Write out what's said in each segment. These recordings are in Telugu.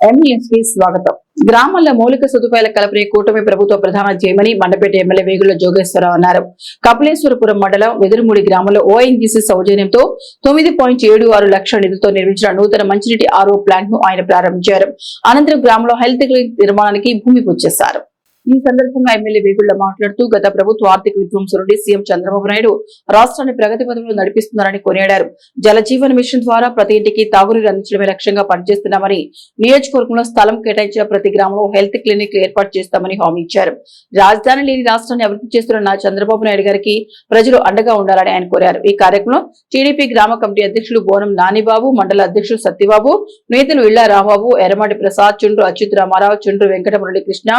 ఎంఈఎస్ స్వాగతం. గ్రామాల్లో మౌలిక సదుపాయాల కల్పనే కూటమి ప్రభుత్వ ప్రధాన చేయమని మండపేట ఎమ్మెల్యే వేగుల జోగేశ్వరరావు అన్నారు. కపిలేశ్వరపురం మండలం వెదురుమూడి గ్రామంలో ఓఎన్జీసీ సౌజన్యంతో తొమ్మిది పాయింట్ ఏడు ఆరు లక్షల నిధులతో నిర్మించిన నూతన మంచినీటి ఆరో ప్లాంట్ను ఆయన ప్రారంభించారు. అనంతరం గ్రామంలో హెల్త్ క్లినిక్ నిర్మాణానికి భూమి పూజ చేశారు. ఈ సందర్భంగా ఎమ్మెల్యే వేగుళ్ళ మాట్లాడుతూ గత ప్రభుత్వ ఆర్థిక విధ్వంసం నుండి సీఎం చంద్రబాబు నాయుడు రాష్ట్రాన్ని ప్రగతి పథంలో నడిపిస్తున్నారని కొనియాడారు జలజీవన్ మిషన్ ద్వారా ప్రతి ఇంటికి తాగునీరు అందించడమే లక్ష్యంగా పనిచేస్తున్నామని నియోజకవర్గంలో స్థలం కేటాయించిన ప్రతి గ్రామంలో హెల్త్ క్లినిక్ ఏర్పాటు చేస్తామని హామీ ఇచ్చారు. రాజధాని లేని రాష్ట్రాన్ని అభివృద్ధి చేస్తున్న చంద్రబాబు నాయుడు గారికి ప్రజలు అండగా ఉండాలని ఆయన కోరారు. ఈ కార్యక్రమంలో టీడీపీ గ్రామ కమిటీ అధ్యక్షులు బోనం నానిబాబు మండల అధ్యక్షులు సత్యబాబు నేతలు ఇళ్ళ రాంబాబు ఎర్రమాటి ప్రసాద్ చుండ్రు అచ్యుత్ రామారావు చుండ్రు వెంకటమురళి కృష్ణ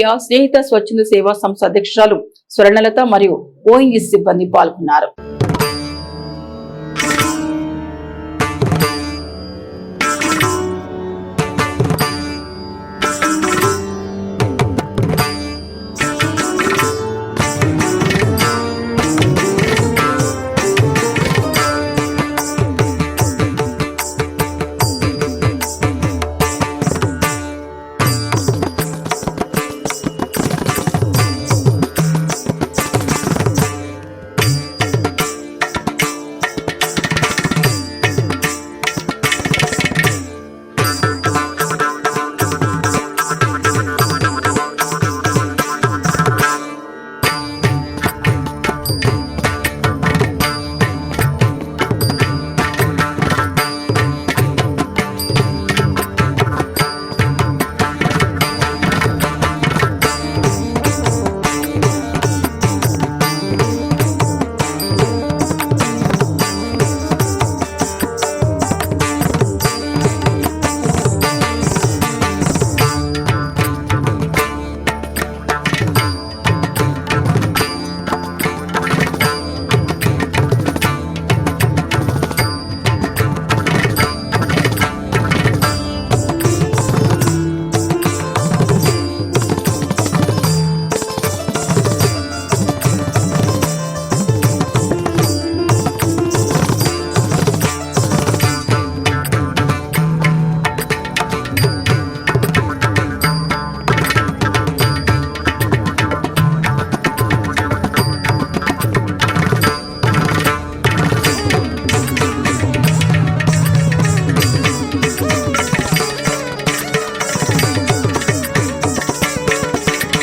భూరయ్య స్నేహిత స్వచ్ఛంద సేవా సంస్థ అధ్యక్షురాలు స్వర్ణలత మరియు ఓఎన్జీ సిబ్బంది పాల్గొన్నారు.